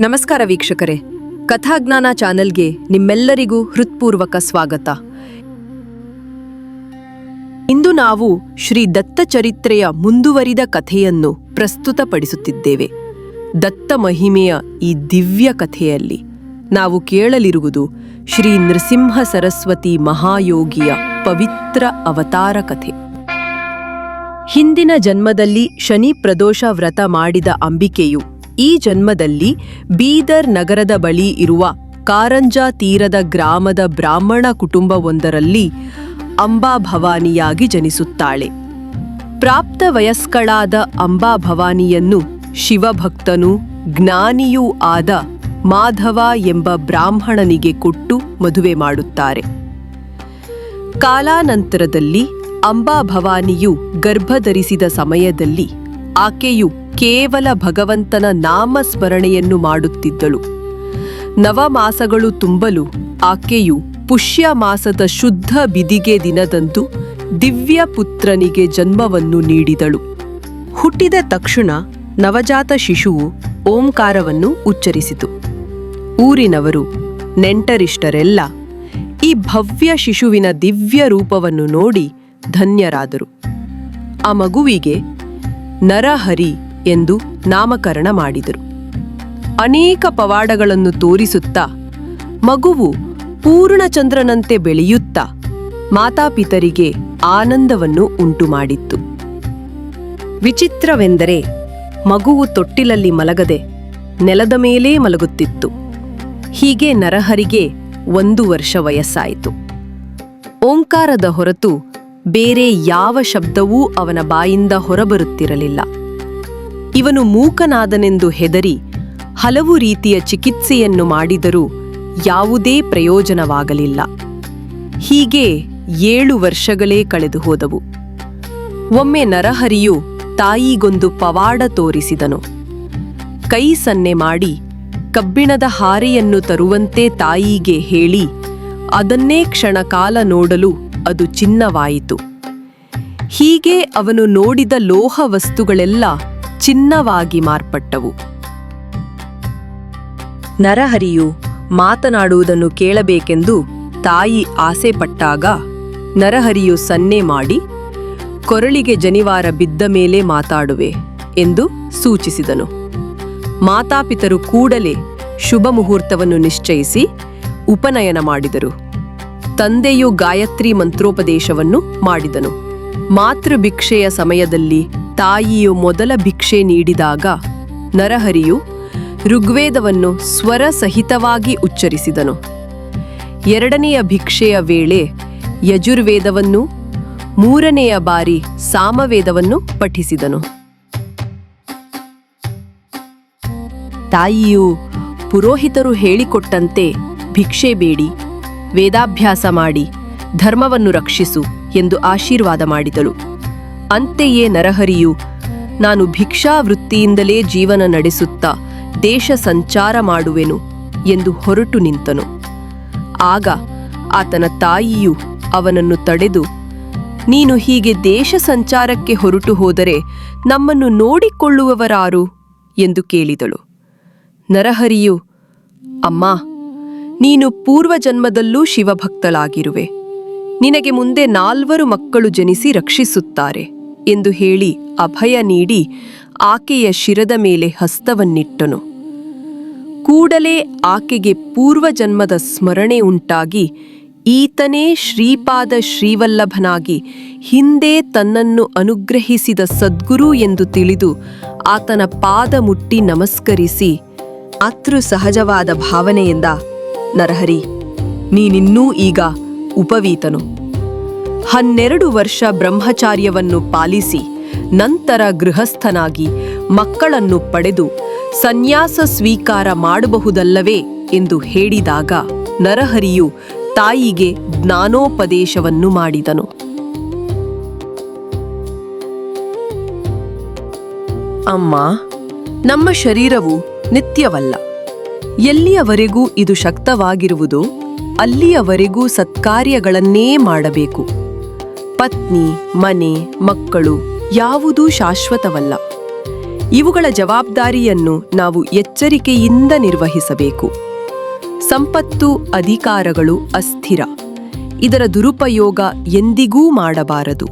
ನಮಸ್ಕಾರ ವೀಕ್ಷಕರೇ. ಕಥಾಜ್ಞಾನ ಚಾನೆಲ್ಗೆ ನಿಮ್ಮೆಲ್ಲರಿಗೂ ಹೃತ್ಪೂರ್ವಕ ಸ್ವಾಗತ. ಇಂದು ನಾವು ಶ್ರೀ ದತ್ತ ಚರಿತ್ರೆಯ ಮುಂದುವರಿದ ಕಥೆಯನ್ನು ಪ್ರಸ್ತುತಪಡಿಸುತ್ತಿದ್ದೇವೆ. ದತ್ತ ಮಹಿಮೆಯ ಈ ದಿವ್ಯ ಕಥೆಯಲ್ಲಿ ನಾವು ಕೇಳಲಿರುವುದು ಶ್ರೀ ನೃಸಿಂಹ ಸರಸ್ವತಿ ಮಹಾಯೋಗಿಯ ಪವಿತ್ರ ಅವತಾರ ಕಥೆ. ಹಿಂದಿನ ಜನ್ಮದಲ್ಲಿ ಶನಿ ಪ್ರದೋಷ ವ್ರತ ಮಾಡಿದ ಅಂಬಿಕೆಯು ಈ ಜನ್ಮದಲ್ಲಿ ಬೀದರ್ ನಗರದ ಬಳಿ ಇರುವ ಕಾರಂಜಾ ತೀರದ ಗ್ರಾಮದ ಬ್ರಾಹ್ಮಣ ಕುಟುಂಬವೊಂದರಲ್ಲಿ ಅಂಬಾಭವಾನಿಯಾಗಿ ಜನಿಸುತ್ತಾಳೆ. ಪ್ರಾಪ್ತ ವಯಸ್ಕಳಾದ ಅಂಬಾಭವಾನಿಯನ್ನು ಶಿವಭಕ್ತನೂ ಜ್ಞಾನಿಯೂ ಆದ ಮಾಧವ ಎಂಬ ಬ್ರಾಹ್ಮಣನಿಗೆ ಕೊಟ್ಟು ಮದುವೆ ಮಾಡುತ್ತಾರೆ. ಕಾಲಾನಂತರದಲ್ಲಿ ಅಂಬಾಭವಾನಿಯು ಗರ್ಭಧರಿಸಿದ ಸಮಯದಲ್ಲಿ ಆಕೆಯು ಕೇವಲ ಭಗವಂತನ ನಾಮಸ್ಮರಣೆಯನ್ನು ಮಾಡುತ್ತಿದ್ದಳು. ನವಮಾಸಗಳು ತುಂಬಲು ಆಕೆಯು ಪುಷ್ಯ ಮಾಸದ ಶುದ್ಧ ಬಿದಿಗೆ ದಿನದಂದು ದಿವ್ಯ ಪುತ್ರನಿಗೆ ಜನ್ಮವನ್ನು ನೀಡಿದಳು. ಹುಟ್ಟಿದ ತಕ್ಷಣ ನವಜಾತ ಶಿಶುವು ಓಂಕಾರವನ್ನು ಉಚ್ಚರಿಸಿತು. ಊರಿನವರು ನೆಂಟರಿಷ್ಟರೆಲ್ಲ ಈ ಭವ್ಯ ಶಿಶುವಿನ ದಿವ್ಯ ರೂಪವನ್ನು ನೋಡಿ ಧನ್ಯರಾದರು. ಆ ಮಗುವಿಗೆ ನರಹರಿ ಎಂದು ನಾಮಕರಣ ಮಾಡಿದರು. ಅನೇಕ ಪವಾಡಗಳನ್ನು ತೋರಿಸುತ್ತಾ ಮಗುವು ಪೂರ್ಣಚಂದ್ರನಂತೆ ಬೆಳೆಯುತ್ತಾ ಮಾತಾಪಿತರಿಗೆ ಆನಂದವನ್ನು ಉಂಟುಮಾಡಿತ್ತು. ವಿಚಿತ್ರವೆಂದರೆ ಮಗುವು ತೊಟ್ಟಿಲಲ್ಲಿ ಮಲಗದೆ ನೆಲದ ಮೇಲೇ ಮಲಗುತ್ತಿತ್ತು. ಹೀಗೆ ನರಹರಿಗೆ ಒಂದು ವರ್ಷ ವಯಸ್ಸಾಯಿತು. ಓಂಕಾರದ ಹೊರತು ಬೇರೆ ಯಾವ ಶಬ್ದವೂ ಅವನ ಬಾಯಿಂದ ಹೊರಬರುತ್ತಿರಲಿಲ್ಲ. ಇವನು ಮೂಕನಾದನೆಂದು ಹೆದರಿ ಹಲವು ರೀತಿಯ ಚಿಕಿತ್ಸೆಯನ್ನು ಮಾಡಿದರೂ ಯಾವುದೇ ಪ್ರಯೋಜನವಾಗಲಿಲ್ಲ. ಹೀಗೆ ಏಳು ವರ್ಷಗಳೇ ಕಳೆದು ಹೋದವು. ಒಮ್ಮೆ ನರಹರಿಯು ತಾಯಿಗೊಂದು ಪವಾಡ ತೋರಿಸಿದನು. ಕೈ ಸನ್ನೆ ಮಾಡಿ ಕಬ್ಬಿಣದ ಹಾರೆಯನ್ನು ತರುವಂತೆ ತಾಯಿಗೆ ಹೇಳಿ, ಅದನ್ನೇ ಕ್ಷಣಕಾಲ ನೋಡಲು ಅದು ಚಿನ್ನವಾಯಿತು. ಹೀಗೆ ಅವನು ನೋಡಿದ ಲೋಹ ವಸ್ತುಗಳೆಲ್ಲ ಚಿನ್ನವಾಗಿ ಮಾರ್ಪಟ್ಟವು. ನರಹರಿಯು ಮಾತನಾಡುವುದನ್ನು ಕೇಳಬೇಕೆಂದು ತಾಯಿ ಆಸೆಪಟ್ಟಾಗ ನರಹರಿಯು ಸನ್ನೆ ಮಾಡಿ, ಕೊರಳಿಗೆ ಜನಿವಾರ ಬಿದ್ದ ಮೇಲೆ ಮಾತಾಡುವೆ ಎಂದು ಸೂಚಿಸಿದನು. ಮಾತಾಪಿತರು ಕೂಡಲೇ ಶುಭ ಮುಹೂರ್ತವನ್ನು ನಿಶ್ಚಯಿಸಿ ಉಪನಯನ ಮಾಡಿದರು. ತಂದೆಯು ಗಾಯತ್ರಿ ಮಂತ್ರೋಪದೇಶವನ್ನು ಮಾಡಿದನು. ಮಾತೃಭಿಕ್ಷೆಯ ಸಮಯದಲ್ಲಿ ತಾಯಿಯು ಮೊದಲ ಭಿಕ್ಷೆ ನೀಡಿದಾಗ ನರಹರಿಯು ಋಗ್ವೇದವನ್ನು ಸ್ವರ ಸಹಿತವಾಗಿ ಉಚ್ಚರಿಸಿದನು. ಎರಡನೆಯ ಭಿಕ್ಷೆಯ ವೇಳೆ ಯಜುರ್ವೇದವನ್ನು, ಮೂರನೆಯ ಬಾರಿ ಸಾಮವೇದವನ್ನು ಪಠಿಸಿದನು. ತಾಯಿಯು ಪುರೋಹಿತರು ಹೇಳಿಕೊಟ್ಟಂತೆ ಭಿಕ್ಷೆ ಬೇಡಿ, ವೇದಾಭ್ಯಾಸ ಮಾಡಿ, ಧರ್ಮವನ್ನು ರಕ್ಷಿಸು ಎಂದು ಆಶೀರ್ವಾದ ಮಾಡಿದಳು. ಅಂತೆಯೇ ನರಹರಿಯು, ನಾನು ಭಿಕ್ಷಾ ವೃತ್ತಿಯಿಂದಲೇ ಜೀವನ ನಡೆಸುತ್ತಾ ದೇಶ ಸಂಚಾರ ಮಾಡುವೆನು ಎಂದು ಹೊರಟು ನಿಂತನು. ಆಗ ಆತನ ತಾಯಿಯು ಅವನನ್ನು ತಡೆದು, ನೀನು ಹೀಗೆ ದೇಶ ಸಂಚಾರಕ್ಕೆ ಹೊರಟು ಹೋದರೆ ನಮ್ಮನ್ನು ನೋಡಿಕೊಳ್ಳುವವರಾರು ಎಂದು ಕೇಳಿದಳು. ನರಹರಿಯು, ಅಮ್ಮ, ನೀನು ಪೂರ್ವಜನ್ಮದಲ್ಲೂ ಶಿವಭಕ್ತಳಾಗಿರುವೆ. ನಿನಗೆ ಮುಂದೆ ನಾಲ್ವರು ಮಕ್ಕಳು ಜನಿಸಿ ರಕ್ಷಿಸುತ್ತಾರೆ. ಎಂದು ಹೇಳಿ ಅಭಯ ನೀಡಿ ಆಕೆಯ ಶಿರದ ಮೇಲೆ ಹಸ್ತವನ್ನಿಟ್ಟನು. ಕೂಡಲೇ ಆಕೆಗೆ ಪೂರ್ವಜನ್ಮದ ಸ್ಮರಣೆ ಉಂಟಾಗಿ ಈತನೇ ಶ್ರೀಪಾದ ಶ್ರೀವಲ್ಲಭನಾಗಿ ಹಿಂದೆ ತನ್ನನ್ನು ಅನುಗ್ರಹಿಸಿದ ಸದ್ಗುರು ಎಂದು ತಿಳಿದು ಆತನ ಪಾದ ಮುಟ್ಟಿ ನಮಸ್ಕರಿಸಿ, ಅತೃ ಸಹಜವಾದ ಭಾವನೆಯಿಂದ, ನರಹರಿ, ನೀನಿನ್ನೂ ಈಗ ಉಪವೀತನು. ಹನ್ನೆರಡು ವರ್ಷ ಬ್ರಹ್ಮಚಾರ್ಯವನ್ನು ಪಾಲಿಸಿ ನಂತರ ಗೃಹಸ್ಥನಾಗಿ ಮಕ್ಕಳನ್ನು ಪಡೆದು ಸನ್ಯಾಸ ಸ್ವೀಕಾರ ಮಾಡಬಹುದಲ್ಲವೇ ಎಂದು ಹೇಳಿದಾಗ ನರಹರಿಯು ತಾಯಿಗೆ ಜ್ಞಾನೋಪದೇಶವನ್ನು ಮಾಡಿದನು. ಅಮ್ಮ, ನಮ್ಮ ಶರೀರವು ನಿತ್ಯವಲ್ಲ. ಎಲ್ಲಿಯವರೆಗೂ ಇದು ಶಕ್ತವಾಗಿರುವುದೋ, ಅಲ್ಲಿಯವರೆಗೂ ಸತ್ಕಾರ್ಯಗಳನ್ನೇ ಮಾಡಬೇಕು. ಪತ್ನಿ, ಮನೆ, ಮಕ್ಕಳು ಯಾವುದೂ ಶಾಶ್ವತವಲ್ಲ. ಇವುಗಳ ಜವಾಬ್ದಾರಿಯನ್ನು ನಾವು ಎಚ್ಚರಿಕೆಯಿಂದ ನಿರ್ವಹಿಸಬೇಕು. ಸಂಪತ್ತು ಅಧಿಕಾರಗಳು ಅಸ್ಥಿರ. ಇದರ ದುರುಪಯೋಗ ಎಂದಿಗೂ ಮಾಡಬಾರದು.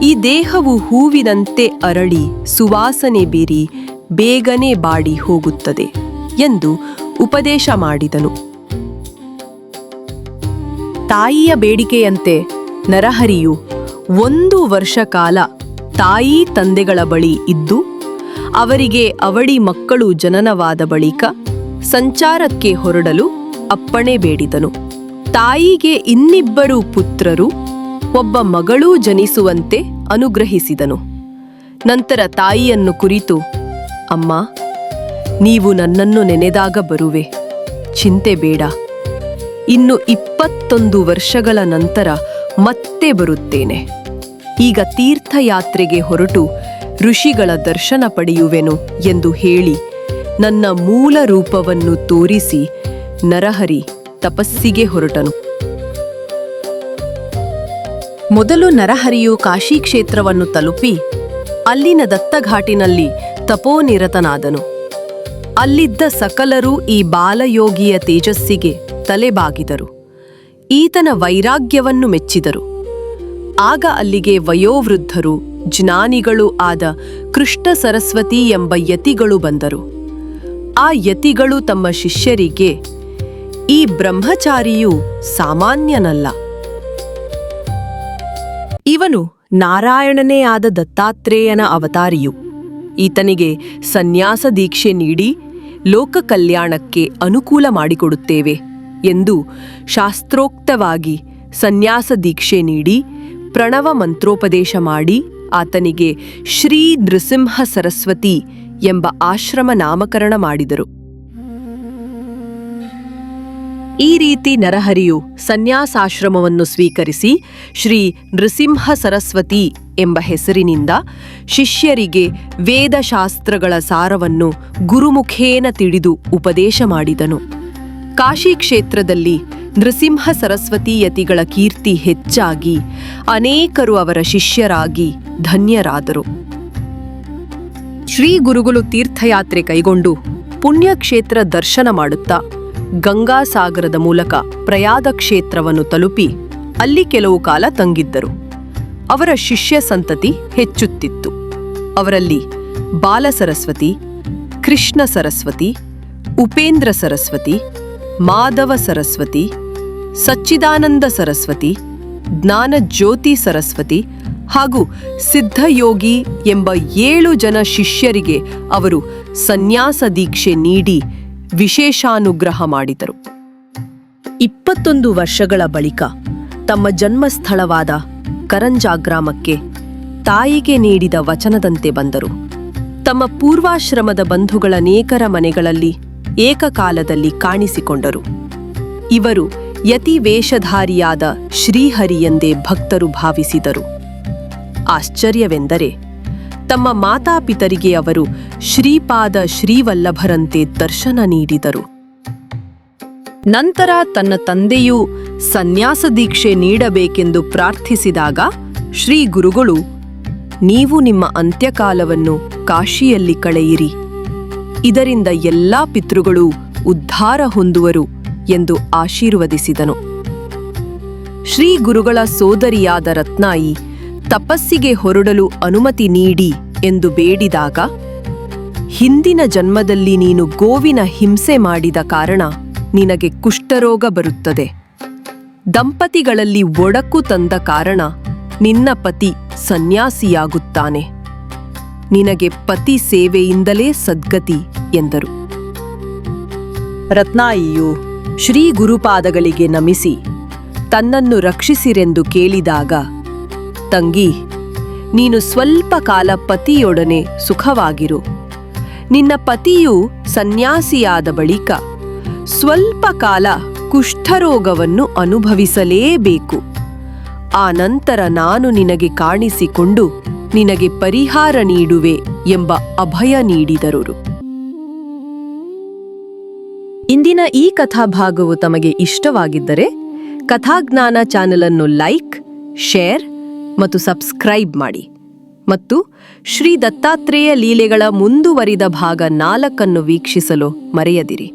ಈ ದೇಹವು ಹೂವಿನಂತೆ ಅರಳಿ ಸುವಾಸನೆ ಬೀರಿ ಬೇಗನೆ ಬಾಡಿ ಹೋಗುತ್ತದೆ ಎಂದು ಉಪದೇಶ ಮಾಡಿದನು. ತಾಯಿಯ ಬೇಡಿಕೆಯಂತೆ ನರಹರಿಯು ಒಂದು ವರ್ಷ ಕಾಲ ತಾಯಿ ತಂದೆಗಳ ಬಳಿ ಇದ್ದು, ಅವರಿಗೆ ಅವಳಿ ಮಕ್ಕಳು ಜನನವಾದ ಬಳಿಕ ಸಂಚಾರಕ್ಕೆ ಹೊರಡಲು ಅಪ್ಪಣೆ ಬೇಡಿದನು. ತಾಯಿಗೆ ಇನ್ನಿಬ್ಬರು ಪುತ್ರರು, ಒಬ್ಬ ಮಗಳೂ ಜನಿಸುವಂತೆ ಅನುಗ್ರಹಿಸಿದನು. ನಂತರ ತಾಯಿಯನ್ನು ಕುರಿತು, ಅಮ್ಮ, ನೀವು ನನ್ನನ್ನು ನೆನೆದಾಗ ಬರುವೆ, ಚಿಂತೆ ಬೇಡ. ಇನ್ನು ಇಪ್ಪತ್ತೊಂದು ವರ್ಷಗಳ ನಂತರ ಮತ್ತೆ ಬರುತ್ತೇನೆ. ಈಗ ತೀರ್ಥಯಾತ್ರೆಗೆ ಹೊರಟು ಋಷಿಗಳ ದರ್ಶನ ಪಡೆಯುವೆನು ಎಂದು ಹೇಳಿ ನನ್ನ ಮೂಲ ರೂಪವನ್ನು ತೋರಿಸಿ ನರಹರಿ ತಪಸ್ಸಿಗೆ ಹೊರಟನು. ಮೊದಲು ನರಹರಿಯು ಕಾಶಿ ಕ್ಷೇತ್ರವನ್ನು ತಲುಪಿ ಅಲ್ಲಿನ ದತ್ತಘಾಟಿನಲ್ಲಿ ತಪೋನಿರತನಾದನು. ಅಲ್ಲಿದ್ದ ಸಕಲರೂ ಈ ಬಾಲಯೋಗಿಯ ತೇಜಸ್ಸಿಗೆ ತಲೆಬಾಗಿದರು. ಈತನ ವೈರಾಗ್ಯವನ್ನು ಮೆಚ್ಚಿದರು. ಆಗ ಅಲ್ಲಿಗೆ ವಯೋವೃದ್ಧರು, ಜ್ಞಾನಿಗಳು ಆದ ಕೃಷ್ಣ ಸರಸ್ವತಿ ಎಂಬ ಯತಿಗಳು ಬಂದರು. ಆ ಯತಿಗಳು ತಮ್ಮ ಶಿಷ್ಯರಿಗೆ, ಈ ಬ್ರಹ್ಮಚಾರಿಯು ಸಾಮಾನ್ಯನಲ್ಲ. ಇವನು ನಾರಾಯಣನೇ ಆದ ದತ್ತಾತ್ರೇಯನ ಅವತಾರಿಯು. ಈತನಿಗೆ ಸನ್ಯಾಸ ದೀಕ್ಷೆ ನೀಡಿ, ಲೋಕ ಕಲ್ಯಾಣಕ್ಕೆ ಅನುಕೂಲ ಮಾಡಿಕೊಡುತ್ತೇವೆ. ಎಂದು ಶಾಸ್ತ್ರೋಕ್ತವಾಗಿ ಸನ್ಯಾಸ ದೀಕ್ಷೆ ನೀಡಿ ಪ್ರಣವ ಮಂತ್ರೋಪದೇಶ ಮಾಡಿ ಆತನಿಗೆ ಶ್ರೀ ನೃಸಿಂಹ ಸರಸ್ವತಿ ಎಂಬ ಆಶ್ರಮ ನಾಮಕರಣ ಮಾಡಿದರು. ಈ ರೀತಿ ನರಹರಿಯು ಸನ್ಯಾಸಾಶ್ರಮವನ್ನು ಸ್ವೀಕರಿಸಿ ಶ್ರೀ ನೃಸಿಂಹ ಸರಸ್ವತಿ ಎಂಬ ಹೆಸರಿನಿಂದ ಶಿಷ್ಯರಿಗೆ ವೇದಶಾಸ್ತ್ರಗಳ ಸಾರವನ್ನು ಗುರುಮುಖೇನ ತಿಳಿದು ಉಪದೇಶ ಮಾಡಿದನು. ಕಾಶಿ ಕ್ಷೇತ್ರದಲ್ಲಿ ನೃಸಿಂಹ ಸರಸ್ವತಿ ಯತಿಗಳ ಕೀರ್ತಿ ಹೆಚ್ಚಾಗಿ ಅನೇಕರು ಅವರ ಶಿಷ್ಯರಾಗಿ ಧನ್ಯರಾದರು. ಶ್ರೀ ಗುರುಗಳು ತೀರ್ಥಯಾತ್ರೆ ಕೈಗೊಂಡು ಪುಣ್ಯಕ್ಷೇತ್ರ ದರ್ಶನ ಮಾಡುತ್ತಾ ಗಂಗಾಸಾಗರದ ಮೂಲಕ ಪ್ರಯಾದ ಕ್ಷೇತ್ರವನ್ನು ತಲುಪಿ ಅಲ್ಲಿ ಕೆಲವು ಕಾಲ ತಂಗಿದ್ದರು. ಅವರ ಶಿಷ್ಯ ಸಂತತಿ ಹೆಚ್ಚುತ್ತಿತ್ತು. ಅವರಲ್ಲಿ ಬಾಲ ಸರಸ್ವತಿ, ಕೃಷ್ಣ ಸರಸ್ವತಿ, ಉಪೇಂದ್ರ ಸರಸ್ವತಿ ಮಾಧವ ಸರಸ್ವತಿ, ಸಚ್ಚಿದಾನಂದ ಸರಸ್ವತಿ ಜ್ಞಾನ ಜ್ಯೋತಿ ಸರಸ್ವತಿ ಹಾಗೂ ಸಿದ್ಧಯೋಗಿ ಎಂಬ ಏಳು ಜನ ಶಿಷ್ಯರಿಗೆ ಅವರು ಸನ್ಯಾಸ ದೀಕ್ಷೆ ನೀಡಿ ವಿಶೇಷಾನುಗ್ರಹ ಮಾಡಿದರು. ಇಪ್ಪತ್ತೊಂದು ವರ್ಷಗಳ ಬಳಿಕ ತಮ್ಮ ಜನ್ಮಸ್ಥಳವಾದ ಕರಂಜಾ ಗ್ರಾಮಕ್ಕೆ ತಾಯಿಗೆ ನೀಡಿದ ವಚನದಂತೆ ಬಂದರು. ತಮ್ಮ ಪೂರ್ವಾಶ್ರಮದ ಬಂಧುಗಳನೇಕರ ಮನೆಗಳಲ್ಲಿ ಏಕಕಾಲದಲ್ಲಿ ಕಾಣಿಸಿಕೊಂಡರು. ಇವರು ಯತಿ ವೇಷಧಾರಿಯಾದ ಶ್ರೀಹರಿ ಎಂದೇ ಭಕ್ತರು ಭಾವಿಸಿದರು. ಆಶ್ಚರ್ಯವೆಂದರೆ, ತಮ್ಮ ಮಾತಾಪಿತರಿಗೆ ಅವರು ಶ್ರೀಪಾದ ಶ್ರೀವಲ್ಲಭರಂತೆ ದರ್ಶನ ನೀಡಿದರು. ನಂತರ ತನ್ನ ತಂದೆಯು ಸನ್ಯಾಸ ದೀಕ್ಷೆ ನೀಡಬೇಕೆಂದು ಪ್ರಾರ್ಥಿಸಿದಾಗ ಶ್ರೀ ಗುರುಗಳು, ನೀವು ನಿಮ್ಮ ಅಂತ್ಯಕಾಲವನ್ನು ಕಾಶಿಯಲ್ಲಿ ಕಳೆಯಿರಿ. ಇದರಿಂದ ಎಲ್ಲಾ ಪಿತೃಗಳು ಉದ್ಧಾರ ಹೊಂದುವರು ಎಂದು ಆಶೀರ್ವದಿಸಿದನು. ಶ್ರೀ ಗುರುಗಳ ಸೋದರಿಯಾದ ರತ್ನಾಯಿ ತಪಸ್ಸಿಗೆ ಹೊರಡಲು ಅನುಮತಿ ನೀಡಿ ಎಂದು ಬೇಡಿದಾಗ, ಹಿಂದಿನ ಜನ್ಮದಲ್ಲಿ ನೀನು ಗೋವಿನ ಹಿಂಸೆ ಮಾಡಿದ ಕಾರಣ ನಿನಗೆ ಕುಷ್ಠರೋಗ ಬರುತ್ತದೆ. ದಂಪತಿಗಳಲ್ಲಿ ಒಡಕು ತಂದ ಕಾರಣ ನಿನ್ನ ಪತಿ ಸನ್ಯಾಸಿಯಾಗುತ್ತಾನೆ. ನಿನಗೆ ಪತಿ ಸೇವೆಯಿಂದಲೇ ಸದ್ಗತಿ ಎಂದರು. ರತ್ನಾಯಿಯು ಶ್ರೀ ಗುರುಪಾದಗಳಿಗೆ ನಮಿಸಿ, ತನ್ನನ್ನು ರಕ್ಷಿಸಿರೆಂದು ಕೇಳಿದಾಗ, ತಂಗಿ, ನೀನು ಸ್ವಲ್ಪ ಕಾಲ ಪತಿಯೊಡನೆ ಸುಖವಾಗಿರು. ನಿನ್ನ ಪತಿಯು ಸನ್ಯಾಸಿಯಾದ ಬಳಿಕ ಸ್ವಲ್ಪ ಕಾಲ ಕುಷ್ಠರೋಗವನ್ನು ಅನುಭವಿಸಲೇಬೇಕು. ಆ ನಂತರ ನಾನು ನಿನಗೆ ಕಾಣಿಸಿಕೊಂಡು ನಿನಗೆ ಪರಿಹಾರ ನೀಡುವೆ ಎಂಬ ಅಭಯ ನೀಡಿದರು ಇಂದಿನ ಈ ಕಥಾಭಾಗವು ತಮಗೆ ಇಷ್ಟವಾಗಿದ್ದರೆ ಕಥಾಜ್ಞಾನ ಚಾನೆಲ್ ಅನ್ನು ಲೈಕ್, ಶೇರ್ ಮತ್ತು ಸಬ್ಸ್ಕ್ರೈಬ್ ಮಾಡಿ ಮತ್ತು ಶ್ರೀ ದತ್ತಾತ್ರೇಯ ಲೀಲೆಗಳ ಮುಂದುವರಿದ ಭಾಗ ನಾಲ್ಕನ್ನು ವೀಕ್ಷಿಸಲು ಮರೆಯದಿರಿ.